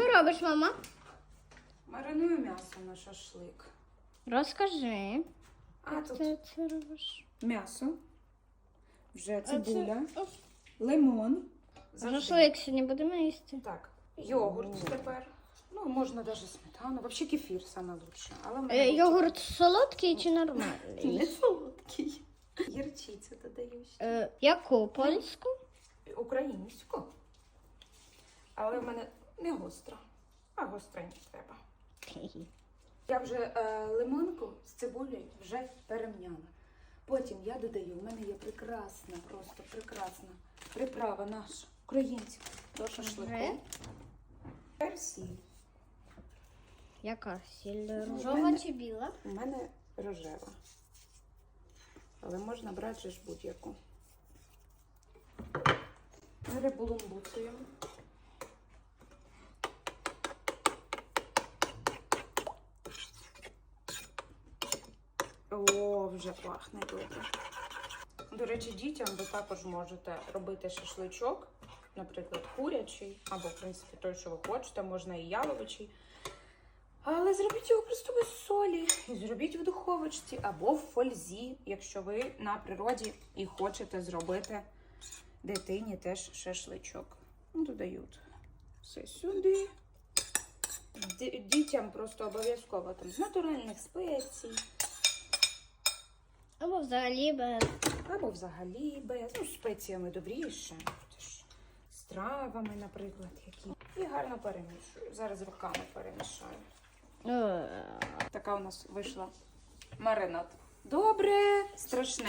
Що робиш, мама? Мариную м'ясо на шашлик. Розкажи. А Як тут ти це робиш? м'ясо, вже цибуля, лимон. завжди. Шашлик сьогодні будемо їсти. Так, йогурт тепер. Ну, можна навіть сметану. Взагалі кефір саме лучше. Але в мене Е, Йогурт солодкий чи Не нормальний? солодкий. Гірчицю додаю ще. Е, Яку польську? Українську. Але в мене не гостра, а гостренько треба. Я вже е, лимонку з цибулею вже перемняла. Потім я додаю, в мене є прекрасна, просто прекрасна приправа наша, українська, до шашлику. Персі. Яка сіль рожова чи біла? У мене рожева. Але можна брати ж будь-яку. Перебулумбуцуємо. О, вже пахне добре. До речі, дітям ви також можете робити шашличок, наприклад, курячий, або, в принципі, той, що ви хочете, можна і яловичий. Але зробіть його просто без солі. І зробіть в духовочці або в фользі, якщо ви на природі і хочете зробити дитині теж шашличок. Ну, Додають все сюди. Дітям просто обов'язково там з натуральних спецій, Або взагалі без. або взагалі без. Ну, спеціями добріше. З травами, наприклад, які. І гарно перемішую. Зараз руками перемішаю. Е, Така у нас вийшла маринад. Добре, страшне.